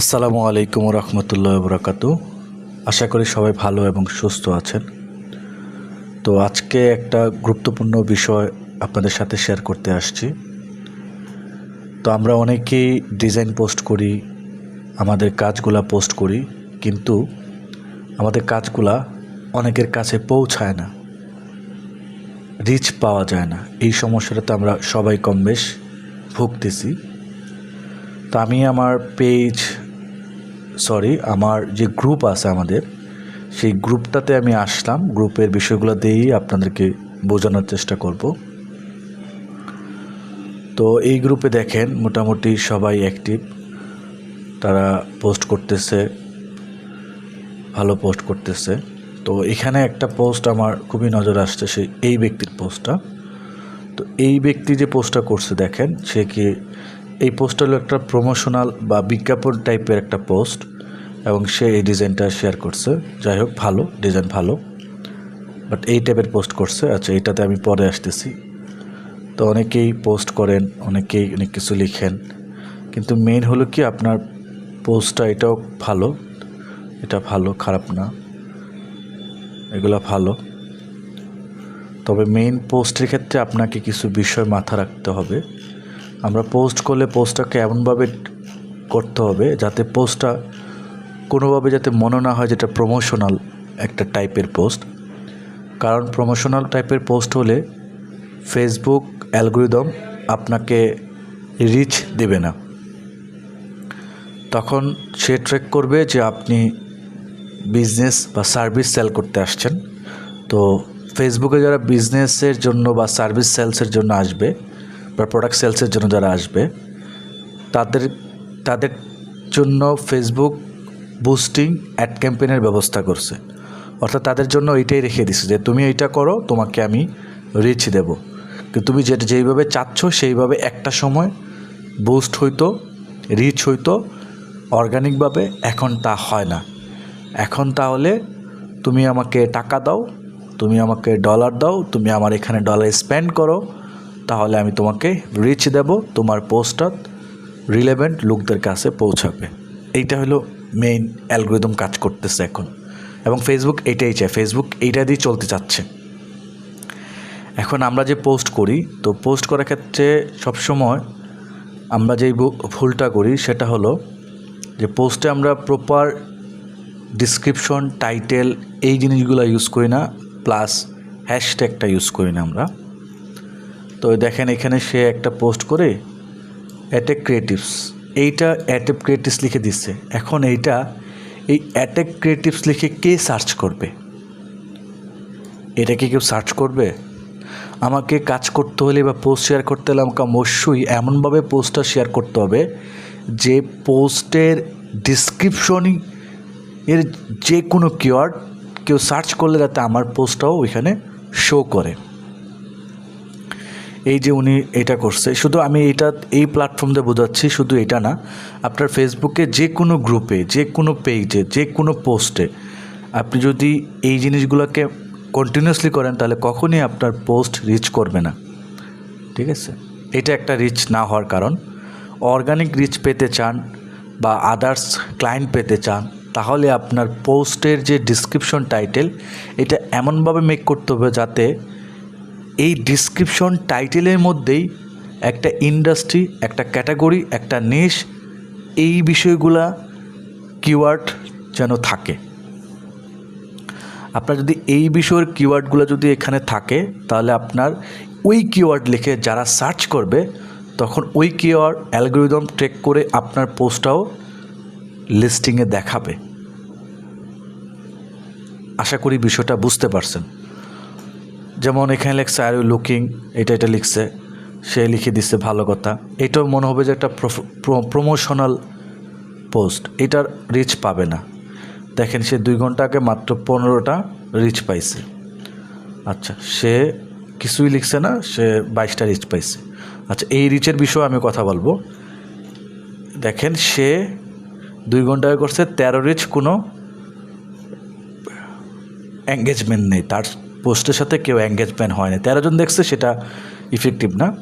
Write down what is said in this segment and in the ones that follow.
আসসালামু আলাইকুম রহমতুল্লাহ বরাকাত। আশা করি সবাই ভালো এবং সুস্থ আছেন। তো আজকে একটা গুরুত্বপূর্ণ বিষয় আপনাদের সাথে শেয়ার করতে আসছি। তো আমরা অনেকেই ডিজাইন পোস্ট করি, আমাদের কাজগুলা পোস্ট করি, কিন্তু আমাদের কাজগুলা অনেকের কাছে পৌঁছায় না রিচ পাওয়া যায় না। এই সমস্যাটাতে আমরা সবাই কম বেশ ভুগতেছি। তো আমি আমার পেজ সরি আমার যে গ্রুপ আছে আমাদের, সেই গ্রুপটাতে আমি আসলাম। গ্রুপের বিষয়গুলো দিয়েই আপনাদেরকে বোঝানোর চেষ্টা করব। তো এই গ্রুপে দেখেন, মোটামুটি সবাই অ্যাক্টিভ তারা পোস্ট করতেছে, ভালো পোস্ট করতেছে। তো এখানে একটা পোস্ট আমার খুবই নজর আসছে, সেই এই ব্যক্তির পোস্টটা তো এই ব্যক্তি যে পোস্টটা করছে, দেখেন, সে কি এই পোস্ট হলো একটা প্রমোশনাল বা বিজ্ঞাপন টাইপের একটা পোস্ট এবং সে এই ডিজাইনটা শেয়ার করছে। যাই হোক, ভালো ডিজাইন ভালো। বাট এই টাইপের পোস্ট করছে। আচ্ছা এটাতে আমি পরে আসতেছি। তো অনেকেই পোস্ট করেন, অনেকেই অনেক কিছু লিখেন। কিন্তু মেইন হলো কি, আপনার পোস্টটা এটাও ভালো। এটা ভালো, খারাপ না। এগুলো ভালো। তবে মেইন পোস্টের ক্ষেত্রে আপনাকে কিছু বিষয় মাথা রাখতে হবে। আমরা পোস্ট করলে পোস্টটাকে এমনভাবে করতে হবে যাতে পোস্টটা কোনোভাবে যাতে মনে না হয় যেটা প্রমোশনাল একটা টাইপের পোস্ট কারণ প্রমোশনাল টাইপের পোস্ট হলে ফেসবুক অ্যালগোরিদম আপনাকে রিচ দেবে না। তখন সে ট্রেক করবে যে আপনি বিজনেস বা সার্ভিস সেল করতে আসছেন। তো ফেসবুকে যারা বিজনেসের জন্য বা সার্ভিস সেলসের জন্য আসবে বা প্রোডাক্ট সেলসের জন্য যারা আসবে, তাদের তাদের জন্য ফেসবুক বুস্টিং অ্যাড ক্যাম্পেনের ব্যবস্থা করছে। অর্থাৎ তাদের জন্য এইটাই রেখে দিছে যে, তুমি এইটা করো, তোমাকে আমি রিচ দেব। তুমি যেটা যেইভাবে চাচ্ছ, সেইভাবে একটা সময় বুস্ট হইতো রিচ হইতো অর্গানিকভাবে এখন তা হয় না। এখন তাহলে তুমি আমাকে টাকা দাও, তুমি আমাকে ডলার দাও, তুমি আমার এখানে ডলার স্পেন্ড করো তাহলে আমি তোমাকে রিচ দেব, তোমার পোস্টটা রিলেভেন্ট লোকদের কাছে পৌঁছাবে। এইটা হলো মেইন অ্যালগোরিদম কাজ করতেছে এখন। এবং ফেসবুক এটাই চায় ফেসবুক এইটা দিয়ে চলতে চাচ্ছে। এখন আমরা যে পোস্ট করি, তো পোস্ট করার ক্ষেত্রে সবসময় আমরা যেই ভুলটা করি, সেটা হলো যে পোস্টে আমরা প্রপার ডিসক্রিপশন টাইটেল এই জিনিসগুলো ইউজ করি না প্লাস হ্যাশট্যাগটা ইউজ করি না আমরা। তো দেখেন এখানে সে একটা পোস্ট করে, অ্যাটেক ক্রিয়েটিভস। এইটা অ্যাটেক ক্রিয়েটিভস লিখে দিচ্ছে। এখন এইটা, এই অ্যাটেক ক্রিয়েটিভস লিখে কে সার্চ করবে? এটা কি কেউ সার্চ করবে? আমাকে কাজ করতে হলে বা পোস্ট শেয়ার করতে হলে আমাকে অবশ্যই এমনভাবে পোস্টটা শেয়ার করতে হবে যে পোস্টের ডিসক্রিপশনই এর যে কোনো কিওয়ার্ড কেউ সার্চ করলে যাতে আমার পোস্টটাও ওইখানে শো করে। এই যে উনি এটা করছে, শুধু আমি এটা, এই প্ল্যাটফর্ম বোঝাচ্ছি শুধু এটা না, আপনার ফেসবুকে যে কোনো গ্রুপে যে কোনো পেজে যে কোনো পোস্টে আপনি যদি এই জিনিসগুলোকে কন্টিনিউয়াসলি করেন, তাহলে কখনই আপনার পোস্ট রিচ করবে না। ঠিক আছে? এটা একটা রিচ না হওয়ার কারণ। অর্গানিক রিচ পেতে চান বা আদার্স ক্লায়েন্ট পেতে চান, তাহলে আপনার পোস্টের যে ডিসক্রিপশন টাইটেল এটা এমনভাবে মেক করতে হবে যাতে এই ডিসক্রিপশন টাইটেলের মধ্যেই একটা ইন্ডাস্ট্রি একটা ক্যাটাগরি একটা নিশ এই বিষয়গুলা কিওয়ার্ড যেন থাকে। আপনার যদি এই বিষয়ের কিওয়ার্ডগুলো যদি এখানে থাকে, তাহলে আপনার ওই কিওয়ার্ড লিখে যারা সার্চ করবে, তখন ওই কিওয়ার্ড অ্যালগোরিদম ট্রেক করে আপনার পোস্টটাও লিস্টিংয়ে দেখাবে। আশা করি বিষয়টা বুঝতে পারছেন। যেমন এখানে লেখছে আর ইউ লুকিং এটা এটা লিখছে, সে লিখে দিচ্ছে, ভালো কথা। এটাও মনে হবে যে একটা প্রমোশনাল পোস্ট এটার রিচ পাবে না। দেখেন, সে দুই ঘণ্টা আগে মাত্র পনেরোটা রিচ পাইছে। আচ্ছা সে কিছুই লিখছে না, সে বাইশটা রিচ পাইছে। আচ্ছা এই রিচের বিষয়ে আমি কথা বলব। দেখেন, সে দুই ঘণ্টা আগে করছে, তেরো রিচ কোনো এঙ্গেজমেন্ট নেই, তার পোস্টের সাথে কেউ এঙ্গেজমেন্ট হয়নি। তেরো জন দেখছে সেটা ইফেক্টিভ না।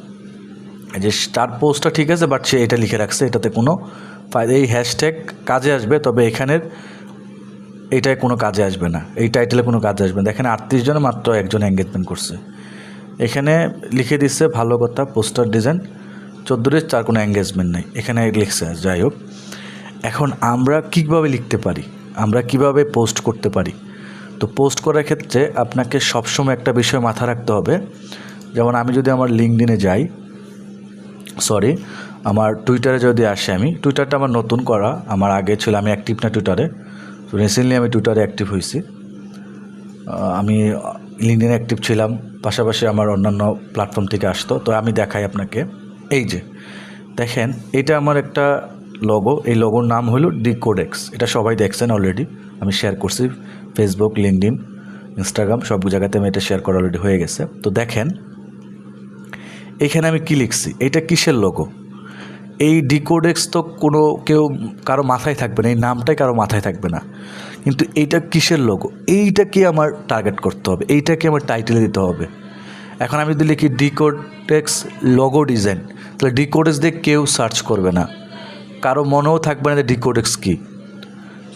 যে তার পোস্টটা ঠিক আছে বাট সে এটা লিখে রাখছে, এটাতে কোনো এই হ্যাশট্যাগ কাজে আসবে, তবে এখানের এটায় কোনো কাজে আসবে না। এই টাইটেলে কোনো কাজে আসবে না। এখানে আটত্রিশ জন মাত্র একজন এঙ্গেজমেন্ট করছে। এখানে লিখে দিচ্ছে, ভালো কথা, পোস্টার ডিজাইন চোদ্দোরে চার কোনো এঙ্গেজমেন্ট নেই। এখানে লিখছে, যাই হোক। এখন আমরা কীভাবে লিখতে পারি? আমরা কীভাবে পোস্ট করতে পারি? তো পোস্ট করার ক্ষেত্রে আপনাকে সবসময় একটা বিষয় মাথা রাখতে হবে। যেমন আমি যদি আমার লিঙ্কডিনে যাই সরি আমার টুইটারে যদি আসে আমি টুইটারটা আমার নতুন করা, আমার আগে ছিল আমি অ্যাক্টিভ না টুইটারে তো রিসেন্টলি আমি টুইটারে অ্যাক্টিভ হয়েছি। আমি লিঙ্কডিনে অ্যাক্টিভ ছিলাম, পাশাপাশি আমার অন্যান্য প্ল্যাটফর্ম থেকে আসতো, তো আমি দেখাই আপনাকে। এই যে, দেখেন, এটা আমার একটা লোগো এই লোগোর নাম হলো ডিকোডেক্স এটা সবাই দেখছেন অলরেডি আমি শেয়ার করছি। ফেসবুক লিঙ্কডিন ইনস্টাগ্রাম সব জায়গাতে আমি এটা শেয়ার করা অলরেডি হয়ে গেছে। তো দেখেন, এখানে আমি কি লিখছি? এটা কিসের লোগো এই ডিকোডেক্স তো কোনো কেউ কারও মাথায় থাকবে না, এই নামটাই কারও মাথায় থাকবে না। কিন্তু এইটা কিসের লোগো এইটাকে আমার টার্গেট করতে হবে? এইটাকে আমার টাইটেলে দিতে হবে? এখন আমি যদি লিখি ডিকোডেক্স লোগো ডিজাইন তাহলে ডিকোডেক্স দিয়ে কেউ সার্চ করবে না। কারও মনেও থাকবে না যে ডিকোডেক্স কী।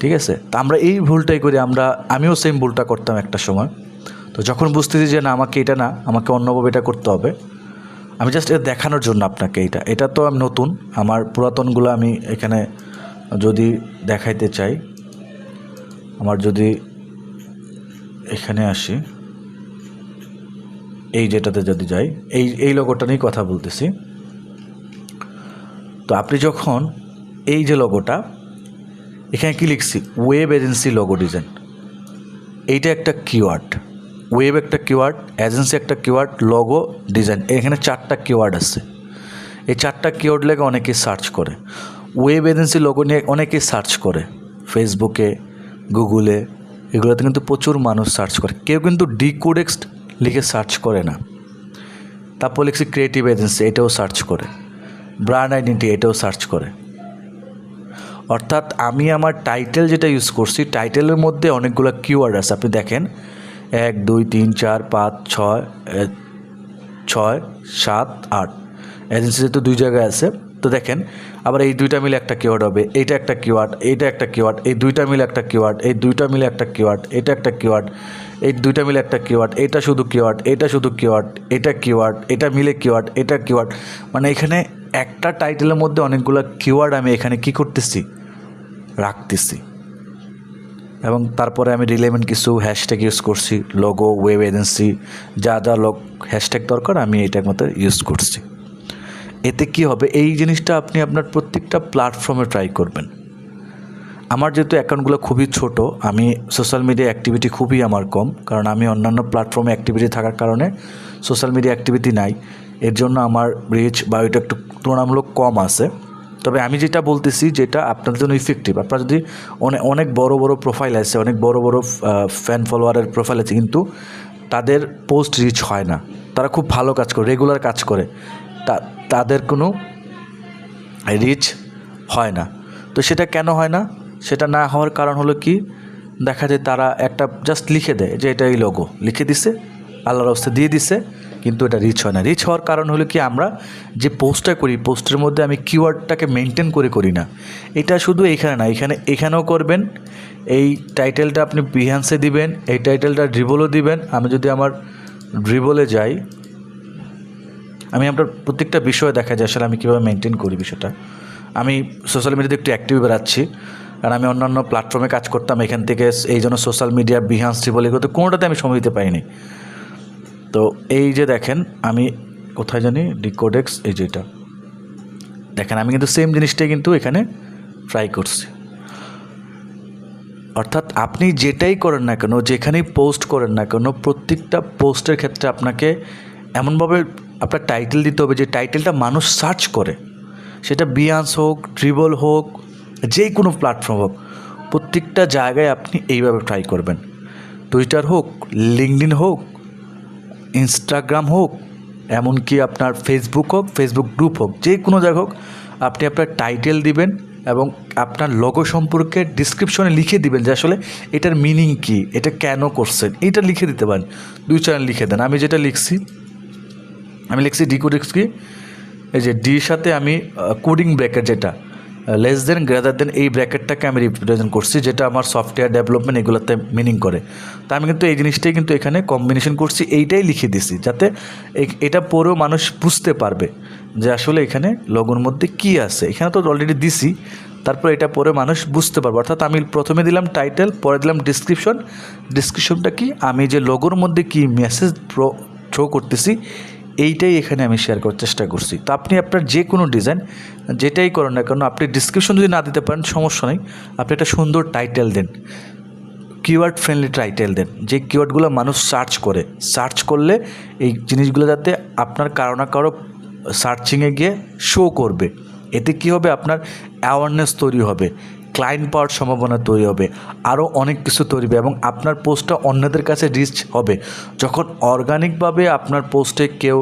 ঠিক আছে? তা আমরা এই ভুলটাই করি, আমরা, আমিও সেম ভুলটা করতাম একটা সময়। তো যখন বুঝতেছি যে না, আমাকে এটা না, আমাকে অন্যভাবে এটা করতে হবে, আমি জাস্ট এটা দেখানোর জন্য আপনাকে এটা। এটা তো আমি নতুন, আমার পুরাতনগুলো আমি এখানে যদি দেখাইতে চাই, আমার যদি এখানে আসি, এই যেটাতে যদি যাই, এই এই লোগোটা নিয়েই কথা বলতেছি। তো আপনি যখন এই যে লোগোটা এখানে কি লিখছি? ওয়েব এজেন্সি লোগো ডিজাইন এইটা একটা কিওয়ার্ড ওয়েব একটা কিওয়ার্ড এজেন্সি একটা কিওয়ার্ড লোগো ডিজাইন এখানে চারটা কিওয়ার্ড আছে। এই চারটা কিওয়ার্ড লেগে অনেকে সার্চ করে। ওয়েব এজেন্সি লোগো নিয়ে অনেকেই সার্চ করে। ফেসবুকে গুগলে এগুলোতে কিন্তু প্রচুর মানুষ সার্চ করে। কেউ কিন্তু ডিকোডেক্সড লিখে সার্চ করে না। তারপর লিখছি ক্রিয়েটিভ এজেন্সি এটাও সার্চ করে। ব্র্যান্ড আইডেন্টি এটাও সার্চ করে। অর্থাৎ আমি আমার টাইটেল যেটা ইউজ করছি টাইটেলের মধ্যে অনেকগুলো কিওয়ার্ড আছে। আপনি দেখেন, এক, দুই, তিন, চার, পাঁচ, ছয় ছয়, সাত, আট। এজেন্সি যেহেতু দুই জায়গায় আছে, তো দেখেন, আবার এই দুইটা মিলে একটা কিওয়ার্ড হবে, এইটা একটা কিওয়ার্ড এইটা একটা কিওয়ার্ড এই দুইটা মিলে একটা কিওয়ার্ড এই দুইটা মিলে একটা কিওয়ার্ড এটা একটা কিওয়ার্ড এই দুইটা মিলে একটা কিওয়ার্ড এটা শুধু কিওয়ার্ড এটা শুধু কিওয়ার্ড এটা কিওয়ার্ড এটা মিলে কিওয়ার্ড এটা কিওয়ার্ড মানে এখানে একটা টাইটেলের মধ্যে অনেকগুলো কিওয়ার্ড আমি এখানে কি করতেছি? রাখতেছি। এবং তারপরে আমি রিলেভেন্ট কিছু হ্যাশট্যাগ ইউজ করছি লোগো ওয়েব এজেন্সি যা যা লোক হ্যাশট্যাগ দরকার, আমি এটার মতো ইউজ করছি। এতে কি হবে? এই জিনিসটা আপনি আপনার প্রত্যেকটা প্ল্যাটফর্মে ট্রাই করবেন। আমার যেহেতু অ্যাকাউন্টগুলো খুবই ছোট, আমি সোশ্যাল মিডিয়া অ্যাক্টিভিটি খুবই আমার কম, কারণ আমি অন্যান্য প্ল্যাটফর্মে অ্যাক্টিভিটি থাকার কারণে সোশ্যাল মিডিয়া অ্যাক্টিভিটি নাই। এর জন্য আমার রিচ বা ওইটা একটু তুলনামূলক কম আছে। তবে আমি যেটা বলতেছি, যেটা আপনাদের জন্য ইফেক্টিভ আপনার যদি অনেক অনেক বড় বড় প্রোফাইল আছে, অনেক বড় বড় ফ্যান ফলোয়ারের প্রোফাইল আছে, কিন্তু তাদের পোস্ট রিচ হয় না। তারা খুব ভালো কাজ করে রেগুলার কাজ করে। তা, তাদের কোনো রিচ হয় না। তো সেটা কেন হয় না? সেটা না হওয়ার কারণ হলো কি? দেখা যায় তারা একটা জাস্ট লিখে দেয় যে এটা এই লোগো লিখে দিছে, আল্লাহর অবস্থা দিয়ে দিছে। কিন্তু এটা রিচ হয় না। রিচ হওয়ার কারণ হলো কি, আমরা যে পোস্টটা করি পোস্টের মধ্যে আমি কিওয়ার্ডটাকে মেনটেন করে করি না। এটা শুধু এইখানে না, এখানে, এখানেও করবেন। এই টাইটেলটা আপনি বিহান্সে দিবেন, এই টাইটেলটা ড্রিবলও দিবেন। আমি যদি আমার ড্রিবলে যাই, আমি আপনার প্রত্যেকটা বিষয় দেখা যায় আসলে আমি কীভাবে মেনটেন করি বিষয়টা। আমি সোশ্যাল মিডিয়াতে একটু অ্যাক্টিভ বেড়াচ্ছি, কারণ আমি অন্যান্য প্ল্যাটফর্মে কাজ করতাম, এখান থেকে এই জন্য সোশ্যাল মিডিয়া বিহান্স বলে এগুলোতে কোনোটাতে আমি সময় দিতে পারিনি। তো এই যে দেখেন, আমি কোথায় জানি ডিকোডেক্স এই যেটা দেখেন, আমি কিন্তু সেম জিনিসটাই কিন্তু এখানে ট্রাই করছি। অর্থাৎ আপনি যেটাই করেন না কেন, যেখানেই পোস্ট করেন না কেন, প্রত্যেকটা পোস্টের ক্ষেত্রে আপনাকে এমনভাবে আপনার টাইটেল দিতে হবে যে টাইটেলটা মানুষ সার্চ করে। সেটা বিয়ান্স হোক ট্রিবল হোক, যে কোনো প্ল্যাটফর্ম হোক, প্রত্যেকটা জায়গায় আপনি এইভাবে ট্রাই করবেন। টুইটার হোক লিঙ্কডিন হোক ইনস্টাগ্রাম হোক, এমনকি আপনার ফেসবুক হোক ফেসবুক গ্রুপ হোক, যে কোনো জায়গা হোক, আপনি আপনার টাইটেল দিবেন এবং আপনার লগো সম্পর্কে ডিসক্রিপশনে লিখে দিবেন যে আসলে এটার মিনিং কি, এটা কেন করছেন, এটা লিখে দিতে পারেন। দুই চ্যানেল লিখে দেন। আমি যেটা লিখছি, আমি লিখছি ডিকোডেক্স কি? এই যে ডির সাথে আমি কোডিং ব্র্যাকেট যেটা লেস দেন গ্রেটার দেন এই ব্র্যাকেটটাকে আমি রিপ্রেজেন্ট করছি, যেটা আমার সফটওয়্যার ডেভেলপমেন্ট এগুলোতে মিনিং করে। তা আমি কিন্তু এই জিনিসটাই কিন্তু এখানে কম্বিনেশন করছি, এইটাই লিখে দিছি, যাতে এটা পরেও মানুষ বুঝতে পারবে যে আসলে এখানে লগোর মধ্যে কি আছে। এখানে তো অলরেডি দিছি, তারপর এটা পরে মানুষ বুঝতে পারবে। অর্থাৎ আমি প্রথমে দিলাম টাইটেল পরে দিলাম ডিসক্রিপশন ডিসক্রিপশনটা কি? আমি যে লোগোর মধ্যে কি মেসেজ প্রো থ্রো করতেছি এইটাই এখানে আমি শেয়ার করার চেষ্টা করছি। তো আপনি আপনার যে কোনো ডিজাইন যেটাই করেন না কেন, আপনি ডিসক্রিপশন যদি না দিতে পারেন, সমস্যা নেই। আপনি একটা সুন্দর টাইটেল দেন। কিওয়ার্ড ফ্রেন্ডলি টাইটেল দেন। যে কিওয়ার্ডগুলো মানুষ সার্চ করে। সার্চ করলে এই জিনিসগুলো যাতে আপনার কারও না কারও সার্চিংয়ে গিয়ে শো করবে। এতে কী হবে? আপনার অ্যাওয়ারনেস তৈরি হবে। ক্লায়েন্ট পাওয়ার সম্ভাবনা তৈরি হবে, আরও অনেক কিছু তৈরি হবে এবং আপনার পোস্টটা অন্যদের কাছে রিচ হবে। যখন অর্গানিকভাবে আপনার পোস্টে কেউ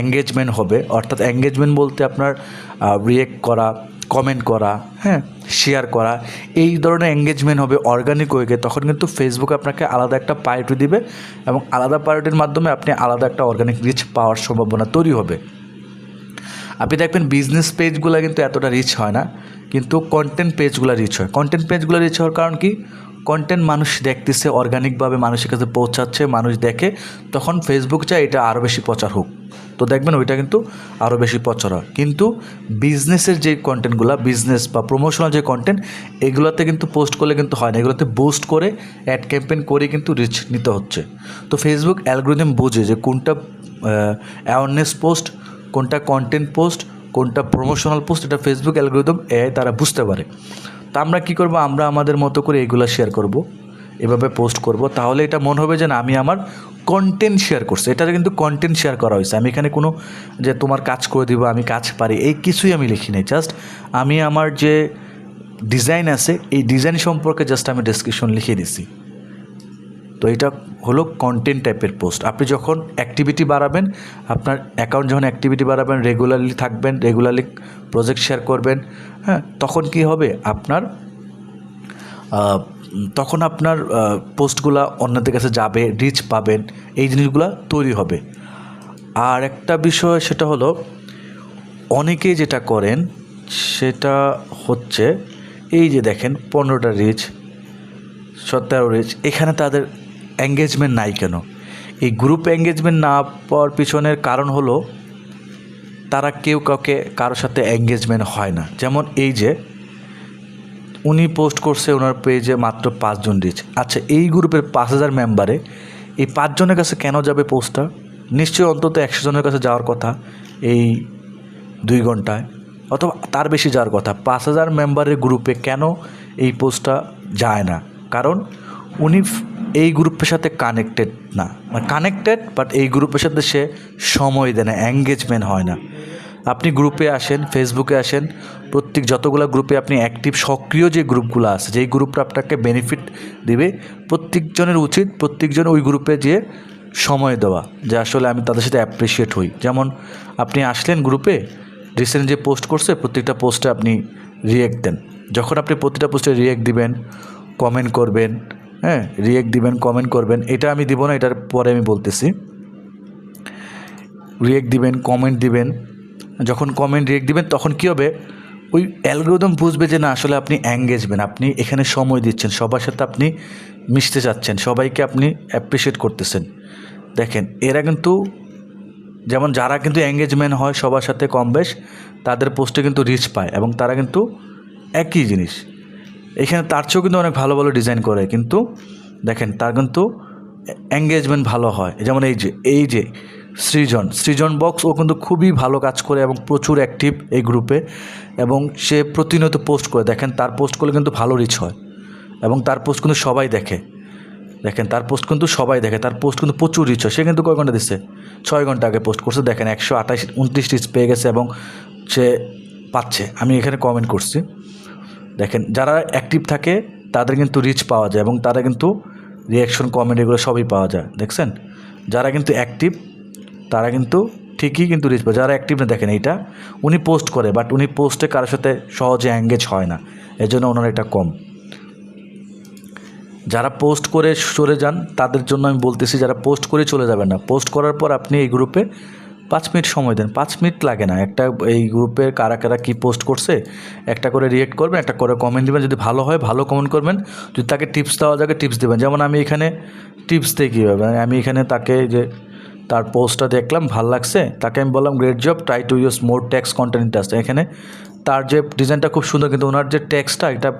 এঙ্গেজমেন্ট হবে, অর্থাৎ এঙ্গেজমেন্ট বলতে আপনার রিয়েক্ট করা কমেন্ট করা হ্যাঁ শেয়ার করা, এই ধরনের এঙ্গেজমেন্ট হবে অর্গানিক ওয়েকে তখন কিন্তু ফেসবুক আপনাকে আলাদা একটা পায়োরিটি দিবে এবং আলাদা পায়োরিটির মাধ্যমে আপনি আলাদা একটা অর্গানিক রিচ পাওয়ার সম্ভাবনা তৈরি হবে। আপনি দেখবেন বিজনেস পেজগুলো কিন্তু এতটা রিচ হয় না, কিন্তু কন্টেন্ট পেজগুলো রিচ হয়। কন্টেন্ট পেজগুলো রিচ হওয়ার কারণ কি? কন্টেন্ট মানুষ দেখতেছে অর্গানিকভাবে মানুষের কাছে পৌঁছাচ্ছে, মানুষ দেখে, তখন ফেসবুক চায় এটা আরও বেশি প্রচার হোক। তো দেখবেন ওইটা কিন্তু আরও বেশি প্রচার হয়। কিন্তু বিজনেসের যে কন্টেন্টগুলো বিজনেস বা প্রমোশনাল যে কন্টেন্ট এগুলোতে কিন্তু পোস্ট করলে কিন্তু হয় না। এগুলোতে বুস্ট করে অ্যাড ক্যাম্পেন করে কিন্তু রিচ নিতে হচ্ছে। তো ফেসবুক অ্যালগোরিদম বোঝে যে কোনটা অ্যাওয়ারনেস পোস্ট কোনটা কন্টেন্ট পোস্ট কোনটা প্রমোশনাল পোস্ট এটা ফেসবুক অ্যালগোরিদম এ তারা বুঝতে পারে। তা আমরা কী করব? আমরা আমাদের মতো করে এগুলো শেয়ার করব, এভাবে পোস্ট করব। তাহলে এটা মনে হবে যে না, আমি আমার কন্টেন্ট শেয়ার করছি। এটা কিন্তু কন্টেন্ট শেয়ার করা হয়েছে। আমি এখানে কোনো যে তোমার কাজ করে দিব, আমি কাজ পারি, এই কিছুই আমি লিখি নাই। জাস্ট আমি আমার যে ডিজাইন আছে, এই ডিজাইন সম্পর্কে জাস্ট আমি ডেসক্রিপশন লিখে দিছি। তো এটা হলো কন্টেন্ট টাইপের পোস্ট আপনি যখন অ্যাক্টিভিটি বাড়াবেন, আপনার অ্যাকাউন্ট যখন অ্যাক্টিভিটি বাড়াবেন রেগুলারলি থাকবেন রেগুলারলি প্রজেক্ট শেয়ার করবেন হ্যাঁ তখন কি হবে? আপনার তখন আপনার পোস্টগুলো অন্যদের কাছে যাবে রিচ পাবেন, এই জিনিসগুলো তৈরি হবে। আর একটা বিষয় সেটা হলো অনেকেই যেটা করেন, সেটা হচ্ছে, এই যে দেখেন, পনেরোটা রিচ সতেরো রিচ এখানে তাদের এঙ্গেজমেন্ট নাই কেন? এই গ্রুপ এঙ্গেজমেন্ট না পাওয়ার পিছনের কারণ হলো, তারা কেউ কাউকে কারোর সাথে এঙ্গেজমেন্ট হয় না। যেমন এই যে, উনি পোস্ট করছে ওনার পেজে মাত্র পাঁচজন রিচ আচ্ছা এই গ্রুপের পাঁচ হাজার মেম্বারে এই পাঁচজনের কাছে কেন যাবে পোস্টটা নিশ্চয়ই অন্তত একশো জনের কাছে যাওয়ার কথা এই দুই ঘন্টায়। অথবা তার বেশি যাওয়ার কথা, পাঁচ হাজার মেম্বারের গ্রুপে কেন এই পোস্টটা যায় না? কারণ উনি এই গ্রুপের সাথে কানেক্টেড না। মানে কানেক্টেড বাট এই গ্রুপের সাথে সে সময় দেয় না এঙ্গেজমেন্ট হয় না। আপনি গ্রুপে আসেন ফেসবুকে আসেন, প্রত্যেক যতগুলো গ্রুপে আপনি অ্যাক্টিভ সক্রিয় যে গ্রুপগুলো আছে, যেই গ্রুপটা আপনাকে বেনিফিট দেবে, প্রত্যেকজনের উচিত প্রত্যেকজন ওই গ্রুপে যেয়ে সময় দেওয়া, যে আসলে আমি তাদের সাথে অ্যাপ্রিসিয়েট হই। যেমন আপনি আসলেন গ্রুপে রিসেন্ট যে পোস্ট করছে, প্রত্যেকটা পোস্টে আপনি রিয়েক্ট দেন। যখন আপনি প্রতিটা পোস্টে রিয়েক্ট দিবেন কমেন্ট করবেন হ্যাঁ রিয়েক্ট দিবেন কমেন্ট করবেন, এটা আমি দিব না, এটার পরে আমি বলতেছি। রিয়েক্ট দিবেন কমেন্ট দিবেন। যখন কমেন্ট রিয়েক্ট দিবেন, তখন কী হবে? ওই অ্যালগোরিদম বুঝবে যে না, আসলে আপনি এঙ্গেজমেন্ট আপনি এখানে সময় দিচ্ছেন, সবার সাথে আপনি মিশতে চাচ্ছেন, সবাইকে আপনি অ্যাপ্রিসিয়েট করতেছেন। দেখেন, এরা কিন্তু, যেমন যারা কিন্তু এঙ্গেজমেন্ট হয় সবার সাথে কম বেশ, তাদের পোস্টে কিন্তু রিচ পায় এবং তারা কিন্তু একই জিনিস। এখানে তার চেয়েও কিন্তু অনেক ভালো ভালো ডিজাইন করে, কিন্তু দেখেন তার কিন্তু এঙ্গেজমেন্ট ভালো হয়। যেমন এই যে এই যে সৃজন সৃজন বক্স ও কিন্তু খুবই ভালো কাজ করে এবং প্রচুর অ্যাক্টিভ এই গ্রুপে এবং সে প্রতিনিয়ত পোস্ট করে। দেখেন তার পোস্ট করলে কিন্তু ভালো রিচ হয় এবং তার পোস্ট কিন্তু সবাই দেখে। দেখেন তার পোস্ট কিন্তু সবাই দেখে, তার পোস্ট কিন্তু প্রচুর রিচ হয়। সে কিন্তু কয় ঘণ্টা দিচ্ছে? ছয় ঘণ্টা আগে পোস্ট করছে। দেখেন একশো আঠাশ, উনত্রিশ রিচ পেয়ে গেছে এবং সে পাচ্ছে। আমি এখানে কমেন্ট করছি। দেখেন, যারা অ্যাক্টিভ থাকে, তাদের কিন্তু রিচ পাওয়া যায় এবং তারা কিন্তু রিয়াকশন কমেন্ট এগুলো সবই পাওয়া যায়, দেখছেন? যারা কিন্তু অ্যাক্টিভ তারা কিন্তু ঠিকই কিন্তু রিচ পায়। যারা অ্যাক্টিভ না, দেখেন এইটা, উনি পোস্ট করে বাট উনি পোস্টে কারোর সাথে সহজে অ্যাঙ্গেজ হয় না এই জন্য ওনার এটা কম। যারা পোস্ট করে চলে যান, তাদের জন্য আমি বলতেছি, যারা পোস্ট করে চলে যাবেন না পোস্ট করার পর আপনি এই গ্রুপে পাঁচ মিনিট সময় দেন। পাঁচ মিনিট লাগে না। একটা এই গ্রুপে কারা কারা কী পোস্ট করছে, একটা করে রিয়েক্ট করবেন, একটা করে কমেন্ট দেবেন। যদি ভালো হয়, ভালো কমেন্ট করবেন। যদি তাকে টিপস দেওয়া যায় টিপস দেবেন। যেমন আমি এখানে টিপস কীভাবে? মানে আমি এখানে তাকে যে তার পোস্টটা দেখলাম, ভালো লাগছে। তাকে আমি বললাম great job try to use more text content আসছে এখানে তার যে ডিজাইনটা খুব সুন্দর, কিন্তু ওনার যে ট্যাক্সটা এটা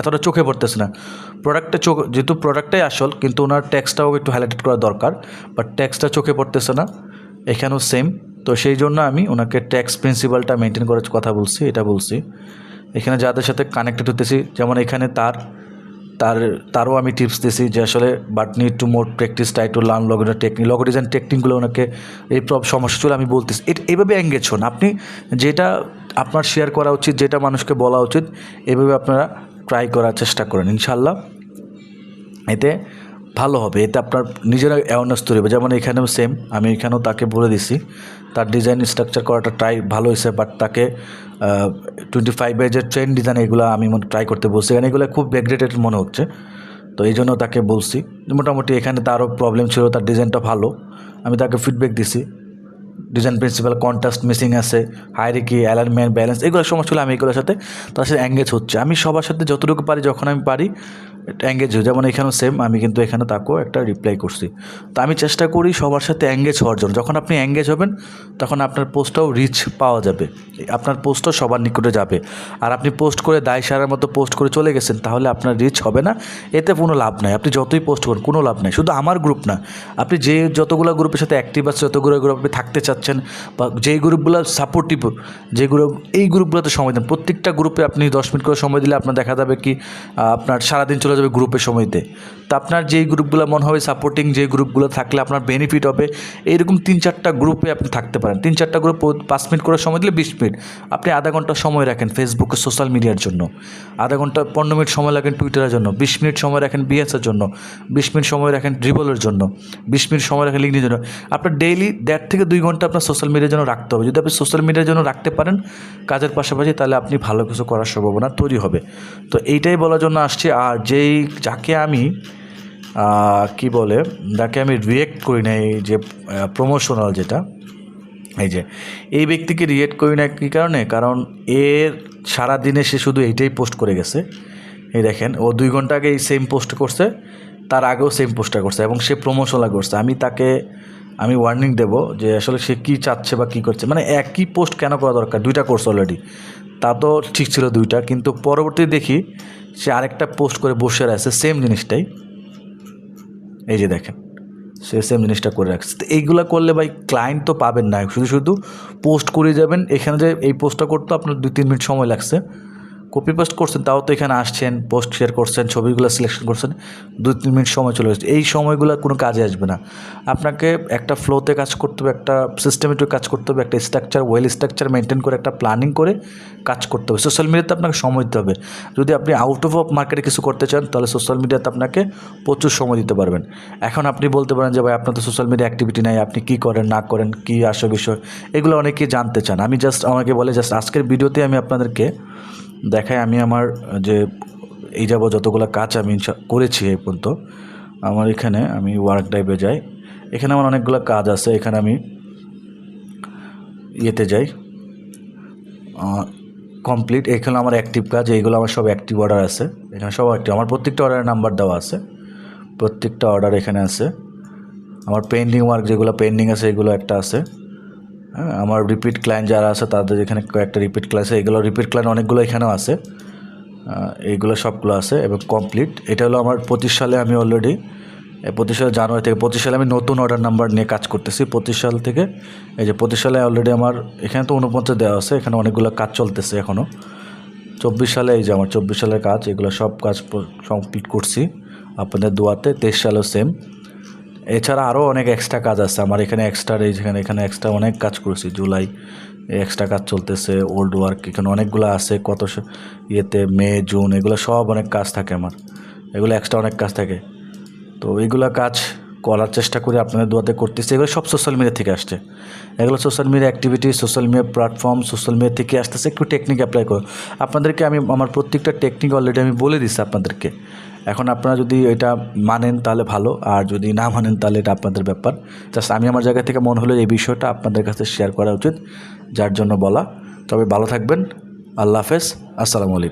এতটা চোখে পড়তেছে না। প্রোডাক্টটা চোখ, যেহেতু প্রোডাক্টটাই আসল, কিন্তু ওনার ট্যাক্সটাও একটু হাইলাইটেড করা দরকার বাট ট্যাক্সটা চোখে পড়তেছে না। এখানেও সেম তো সেই জন্য আমি ওনাকে ট্যাক্স প্রিন্সিপালটা মেনটেন করার কথা বলছি, এটা বলছি। এখানে যাদের সাথে কানেক্টেড হতেছি যেমন এখানে তার তার, তারও আমি টিপস দিয়েছি যে আসলে but need to more practice try to learn logo technique logo design টেকনিকগুলো ওনাকে, এই সমস্যা ছিল আমি বলতেছি। এইভাবে এঙ্গেজ হন। আপনি যেটা আপনার শেয়ার করা উচিত, যেটা মানুষকে বলা উচিত, এভাবে আপনারা ট্রাই করার চেষ্টা করেন ইনশাল্লাহ এতে ভালো হবে এতে আপনার নিজেরা অ্যাওয়ারনেস তৈরি হবে। যেমন এখানেও সেম আমি এখানেও তাকে বলে দিছি, তার ডিজাইন স্ট্রাকচার করাটা ট্রাই ভালো হয়েছে বাট তাকে টোয়েন্টি ফাইভের যে ট্রেন ডিজাইন এগুলো আমি মনে ট্রাই করতে বলছি। এখানে এগুলো খুব ব্যাকডেটেড মনে হচ্ছে, তো এই জন্য তাকে বলছি। মোটামুটি এখানে তারও প্রবলেম ছিল, তার ডিজাইনটা ভালো। আমি তাকে ফিডব্যাক দিছি ডিজাইন প্রিন্সিপাল কন্ট্রাস্ট মিসিং আছে হাইরিকি অ্যালাইনমেন্ট ব্যালেন্স এগুলো সমস্যা হলে আমি এগুলোর সাথে, তার সাথে অ্যাঙ্গেজ হচ্ছে। আমি সবার সাথে যতটুকু পারি, যখন আমি পারি অ্যাঙ্গেজ হই যেমন এখানেও সেম আমি কিন্তু এখানে তাকেও একটা রিপ্লাই করছি। তো আমি চেষ্টা করি সবার সাথে অ্যাঙ্গেজ হওয়ার জন্য। যখন আপনি অ্যাঙ্গেজ হবেন, তখন আপনার পোস্টটাও রিচ পাওয়া যাবে। আপনার পোস্টও সবার নিকটে যাবে। আর আপনি পোস্ট করে দায় সারার মতো পোস্ট করে চলে গেছেন, তাহলে আপনার রিচ হবে না। এতে কোনো লাভ নাই। আপনি যতই পোস্ট করুন, কোনো লাভ নাই। শুধু আমার গ্রুপ না। আপনি যে যতগুলো গ্রুপের সাথে অ্যাক্টিভ আছে যতগুলো গ্রুপ আপনি থাকতে চাচ্ছেন, বা যেই গ্রুপগুলো সাপোর্টিভ যে গ্রুপ এই গ্রুপগুলোতে সময় দেন। প্রত্যেকটা গ্রুপে আপনি দশ মিনিট করে সময় দিলে আপনার দেখা যাবে কি আপনার সারাদিন চলে যাবে গ্রুপে সময় দিতে তো আপনার যেই গ্রুপগুলো মনে হবে সাপোর্টিং যে গ্রুপগুলো থাকলে আপনার বেনিফিট হবে। এইরকম তিন চারটা গ্রুপে আপনি থাকতে পারেন। তিন চারটা গ্রুপ পাঁচ মিনিট করে সময় দিলে বিশ মিনিট। আপনি আধা ঘণ্টা সময় রাখেন ফেসবুকে সোশ্যাল মিডিয়ার জন্য। আধা ঘণ্টা পনেরো মিনিট সময় রাখেন টুইটারের জন্য। বিশ মিনিট সময় রাখেন বিএসের জন্য। বিশ মিনিট সময় রাখেন ড্রিবলের জন্য। বিশ মিনিট সময় রাখেন লিঙ্কডিনের জন্য। আপনার ডেইলি দেড় থেকে দুই ঘণ্টা আপনার সোশ্যাল মিডিয়ার জন্য রাখতে হবে। যদি আপনি সোশ্যাল মিডিয়ার জন্য রাখতে পারেন, কাজের পাশাপাশি তাহলে আপনি ভালো কিছু করার সম্ভাবনা তৈরি হবে। তো এইটাই বলার জন্য আসছি। আর যেই যাকে আমি কি বলে, যাকে আমি রিয়েক্ট করি না, এই যে প্রমোশনাল যেটা, এই যে, এই ব্যক্তিকে রিয়েক্ট করি না কী কারণে? কারণ এর সারা দিনে সে শুধু এইটাই পোস্ট করে গেছে। এই দেখেন, ও দুই ঘণ্টা আগে এই সেম পোস্ট করছে, তার আগেও সেম পোস্টটা করছে এবং সে প্রমোশনাল করছে। আমি তাকে, আমি ওয়ার্নিং দেব যে আসলে সে কী চাচ্ছে বা কী করছে। মানে একই পোস্ট কেন করা দরকার? দুইটা কোর্স অলরেডি তা তো ঠিক ছিল দুইটা, কিন্তু পরবর্তী দেখি সে আরেকটা পোস্ট করে বসে আছে সেম জিনিসটাই। এই যে দেখেন, সে সেম জিনিসটা করে রাখছে। তো এইগুলো করলে ভাই ক্লায়েন্ট তো পাবেন না, শুধু শুধু পোস্ট করে যাবেন। এখানে যে এই পোস্টটা করতে আপনার দুই তিন মিনিট সময় লাগছে। কপি পেস্ট করছেন, তাও তো এখানে আসছেন পোস্ট শেয়ার করছেন, ছবিগুলো সিলেকশন করছেন, দুই তিন মিনিট সময় চলে যাচ্ছে এই সময়গুলো কোনো কাজে আসবে না। আপনাকে একটা ফ্লোতে কাজ করতে হবে, একটা সিস্টেমেটিক কাজ করতে হবে, একটা স্ট্রাকচার ওয়েল স্ট্রাকচার মেনটেন করে, একটা প্ল্যানিং করে কাজ করতে হবে। সোশ্যাল মিডিয়াতে আপনাকে সময় দিতে হবে। যদি আপনি আউট অফ অফ মার্কেটে কিছু করতে চান, তাহলে সোশ্যাল মিডিয়াতে আপনাকে প্রচুর সময় দিতে পারবেন। এখন আপনি বলতে পারেন যে, ভাই, আপনার তো সোশ্যাল মিডিয়া অ্যাক্টিভিটি নাই, আপনি কী করেন, না করেন, কী আসো বিষয়? এগুলো অনেকে জানতে চান। আমি জাস্ট আমাকে বলে জাস্ট আজকের ভিডিওতে আমি আপনাদেরকে দেখাই আমি আমার, যে এই যাব যতগুলো কাজ আমি করেছি এই পর্যন্ত, আমার এখানে আমি ওয়ার্ক ড্রাইভে যাই। এখানে আমার অনেকগুলো কাজ আছে, এখানে আমি ইয়েতে যাই। কমপ্লিট এখানে আমার অ্যাক্টিভ কাজ, এইগুলো আমার সব অ্যাক্টিভ অর্ডার আছে। এখানে সব অ্যাক্টিভ আমার প্রত্যেকটা অর্ডারের নাম্বার দেওয়া আছে। প্রত্যেকটা অর্ডার এখানে আছে। আমার পেন্ডিং ওয়ার্ক যেগুলো পেন্ডিং আছে, এগুলো একটা আছে। আমার রিপিট ক্লায়েন্ট যারা আছে, তাদের এখানে কয়েকটা রিপিট ক্লাস এগুলো রিপিট ক্লায়েন্ট অনেকগুলো এখানেও আছে। এইগুলো সবগুলো আছে এবং কমপ্লিট এটা হলো আমার পঁচিশ সালে আমি অলরেডি পঁচিশ সালে জানুয়ারি থেকে, পঁচিশ সালে আমি নতুন অর্ডার নাম্বার নিয়ে কাজ করতেছি। পঁচিশ সাল থেকে, এই যে পঁচিশ সালে অলরেডি আমার এখানে তো উনপঞ্চাশ দেওয়া আছে, এখানে অনেকগুলো কাজ চলতেছে এখনও চব্বিশ সালে এই যে আমার চব্বিশ সালের কাজ, এগুলো সব কাজ কমপ্লিট করছি। আপনাদের দোয়াতে তেইশ সালেও সেম এছাড়া আরও অনেক এক্সট্রা কাজ আছে। আমার এখানে এক্সট্রা এই যেখানে, এখানে এক্সট্রা অনেক কাজ করেছি। জুলাই এক্সট্রা কাজ চলতেছে ওল্ড ওয়ার্ক এখানে অনেকগুলো আছে। কত ইয়েতে মে, জুন, এগুলো সব অনেক কাজ থাকে আমার। এগুলো এক্সট্রা অনেক কাজ থাকে। তো এইগুলো কাজ করার চেষ্টা করে আপনাদের দোয়াতে করতেছি। এগুলো সব সোশ্যাল মিডিয়া থেকে আসছে। এগুলো social media activity social media platform social media থেকে আসতেছে। একটু টেকনিক অ্যাপ্লাই করো। আপনাদেরকে আমি, আমার প্রত্যেকটা টেকনিক অলরেডি আমি বলে দিচ্ছি আপনাদেরকে। এখন আপনারা যদি এটা মানেন তাহলে ভালো, আর যদি না মানেন তাহলে এটা আপনাদের ব্যাপার। জাস্ট আমি আমার জায়গা থেকে মনে হলো এই বিষয়টা আপনাদের কাছে শেয়ার করা উচিত, যার জন্য বলা। তবে ভালো থাকবেন, আল্লাহ হাফেজ, আসসালামু আলাইকুম।